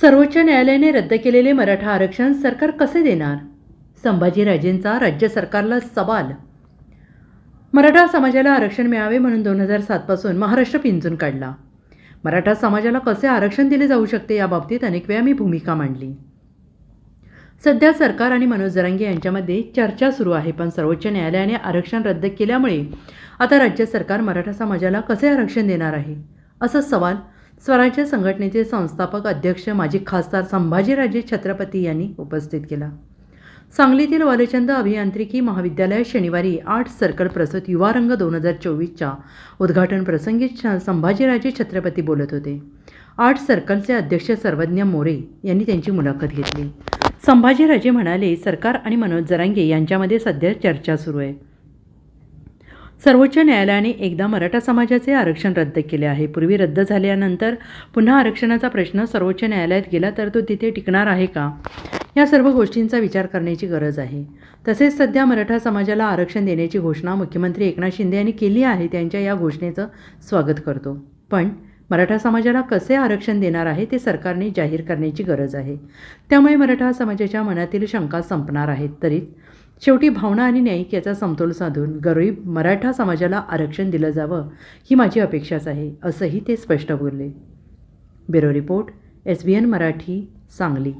सर्वोच्च न्यायालयाने रद्द केलेले मराठा आरक्षण सरकार कसे देणार? संभाजीराजेंचा राज्य सरकारला सवाल. मराठा समाजाला आरक्षण मिळावे म्हणून दोन हजार सातपासून महाराष्ट्र पिंजून काढला. मराठा समाजाला कसे आरक्षण दिले जाऊ शकते याबाबतीत अनेक वेळा मी भूमिका मांडली. सध्या सरकार आणि मनोज जरांगे यांच्यामध्ये चर्चा सुरू आहे पण सर्वोच्च न्यायालयाने आरक्षण रद्द केल्यामुळे आता राज्य सरकार मराठा समाजाला कसे आरक्षण देणार आहे? असा सवाल स्वराज्य संघटनेचे संस्थापक अध्यक्ष माजी खासदार संभाजीराजे छत्रपती यांनी उपस्थित केला. सांगलीतील वालचंद अभियांत्रिकी महाविद्यालय शनिवारी आठ सर्कल प्रस्तुत युवा रंग दोन हजार चोवीसच्या उद्घाटन प्रसंगी छ- संभाजीराजे छत्रपती बोलत होते. आर्ट सर्कलचे अध्यक्ष सर्वज्ञ मोरे यांनी त्यांची मुलाखत घेतली. संभाजीराजे म्हणाले सरकार आणि मनोज जरांगे यांच्यामध्ये सध्या चर्चा सुरू आहे. सर्वोच्च न्यायालयाने एकदा मराठा समाजाचे आरक्षण रद्द केले आहे. पूर्वी रद्द झाल्यानंतर पुन्हा आरक्षणाचा प्रश्न सर्वोच्च न्यायालयात गेला तर तो तिथे टिकणार आहे का? या सर्व गोष्टींचा विचार करण्याची गरज आहे. तसेच सध्या मराठा समाजाला आरक्षण देण्याची घोषणा मुख्यमंत्री एकनाथ शिंदे यांनी केली आहे. त्यांच्या या घोषणेचं स्वागत करतो. पण मराठा समाजाला कसे आरक्षण देणार आहे ते सरकारने जाहीर करण्याची गरज आहे. त्यामुळे मराठा समाजाच्या मनातील शंका संपणार आहेत. तरी शेवटी भावना आणि न्यायिक याचा समतोल साधून गरीब मराठा समाजाला आरक्षण दिलं जावं ही माझी अपेक्षाच आहे असंही ते स्पष्ट बोलले. Bureau report S B N Marathi Sangli.